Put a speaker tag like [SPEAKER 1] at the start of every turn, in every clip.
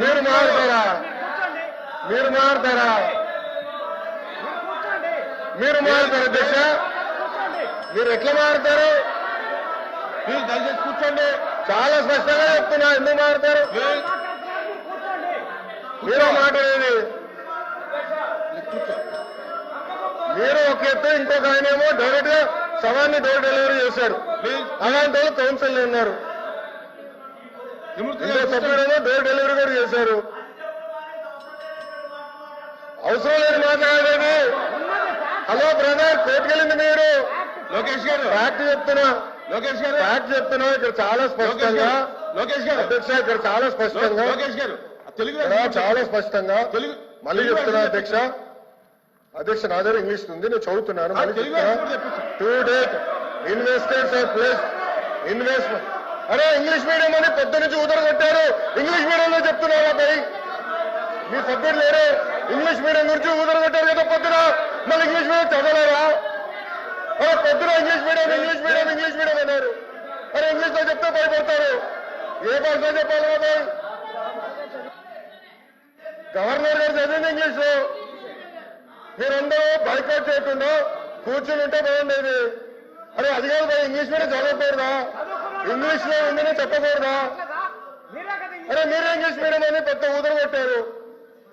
[SPEAKER 1] మీరు మారుతారా మీరు మారుతారా మీరు మారుతారా అధ్యక్ష. మీరు ఎట్లా మారుతారు
[SPEAKER 2] మీరు దయచేసి కూర్చోండి.
[SPEAKER 1] చాలా స్పష్టంగా చెప్తున్నా ఎందుకు మారుతారు
[SPEAKER 2] మీరు-
[SPEAKER 1] మాట్లాడేది
[SPEAKER 2] కూర్చో
[SPEAKER 1] మీరు ఒక ఎత్తు ఇంకొక ఆయన ఏమో డైరెక్ట్గా సవాన్ని డోర్ డెలివరీ చేశారు. అలాంటి వాళ్ళు కౌన్సిల్ ఉన్నారు ఇంకో. సభ్యుడేమో డోర్ డెలివరీ కూడా చేశారు. అవసరం లేదు మాట్లాడేది హలో బ్రదర్ కోర్టుకెళ్ళింది మీరు?
[SPEAKER 2] లోకేష్ గారు.
[SPEAKER 1] ఫ్యాక్ట్ చెప్తున్నా.
[SPEAKER 2] లోకేష్ గారు.
[SPEAKER 1] ఫ్యాక్ట్ చెప్తున్నా ఇక్కడ చాలా స్పష్టంగా.
[SPEAKER 2] లోకేష్ గారు.
[SPEAKER 1] అధ్యక్ష ఇక్కడ చాలా స్పష్టంగా.
[SPEAKER 2] లోకేష్ గారు తెలుగు
[SPEAKER 1] చాలా స్పష్టంగా.
[SPEAKER 2] తెలుగు
[SPEAKER 1] మళ్ళీ చెప్తున్నా అధ్యక్ష. అధ్యక్ష నా దగ్గర ఇంగ్లీష్ ఉంది నేను చదువుతున్నాను. మళ్ళీ చెప్తున్నా. To date investors are place investment అరే ఇంగ్లీష్ మీడియం అని పొద్దు నుంచి ఉదర కొట్టారు. ఇంగ్లీష్ మీడియంలో చెప్తున్నారా పై మీ సభ్యుడు లేరే. ఇంగ్లీష్ మీడియం గురించి ఉదర కొట్టారు కదా పొద్దున. మళ్ళీ ఇంగ్లీష్ మీడియం చదవలేరా అరే పొద్దున English medium English medium English medium అన్నారు. అరే ఇంగ్లీష్లో చెప్తే భయపడతారు. ఏ భాషలో చెప్పాలి బాబాయ్ గవర్నర్ గారు చదివింది ఇంగ్లీష్. లో మీరందరూ బైకౌట్ చేయకుండా కూర్చుని ఉంటే బాగుండేది. అరే అది కాదు ఇంగ్లీష్ మీడియం చదవకూడదా ఇంగ్లీష్లో ఉందని చెప్పకూడదా? అరే మీరే ఇంగ్లీష్ మీడియం అని పెద్ద ఊదర కొట్టారు.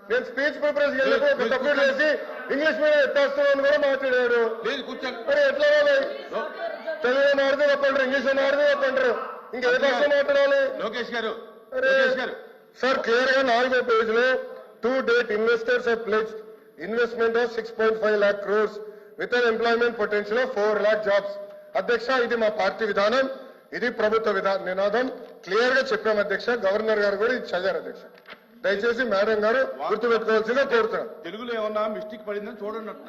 [SPEAKER 1] నేను స్పీచ్ ప్రిపరేషన్ వెళ్ళినప్పుడు ఒక సభ్యుడు చేసి ఇంగ్లీష్ మీడియం ఎత్తేస్తున్నాను కూడా మాట్లాడారు. మరి ఎట్లా తెలుగు మాడితే చెప్పంటారు ఇంగ్లీష్ మాడితే చెప్పంటారు ఇంకా ఏ భాష మాట్లాడాలి.
[SPEAKER 2] లోకేష్ గారు
[SPEAKER 1] అరే,
[SPEAKER 2] లోకేష్ గారు.
[SPEAKER 1] సార్ క్లియర్గా నాలుగో పేజ్లో to date investors place investment of six point five lakh crores with an employment potential of four lakh jobs. అధ్యక్ష ఇది మా పార్టీ విధానం. ఇది ప్రభుత్వ విధాన. నినాదం క్లియర్గా చెప్పాము అధ్యక్ష. గవర్నర్ గారు కూడా ఇది చదివారు అధ్యక్ష. దయచేసి మేడం గారు గుర్తుపెట్టుకోవాల్సిందిగా కోరుతున్నాం.
[SPEAKER 2] తెలుగులో ఏమన్నా మిస్టేక్ పడిందని చూడండి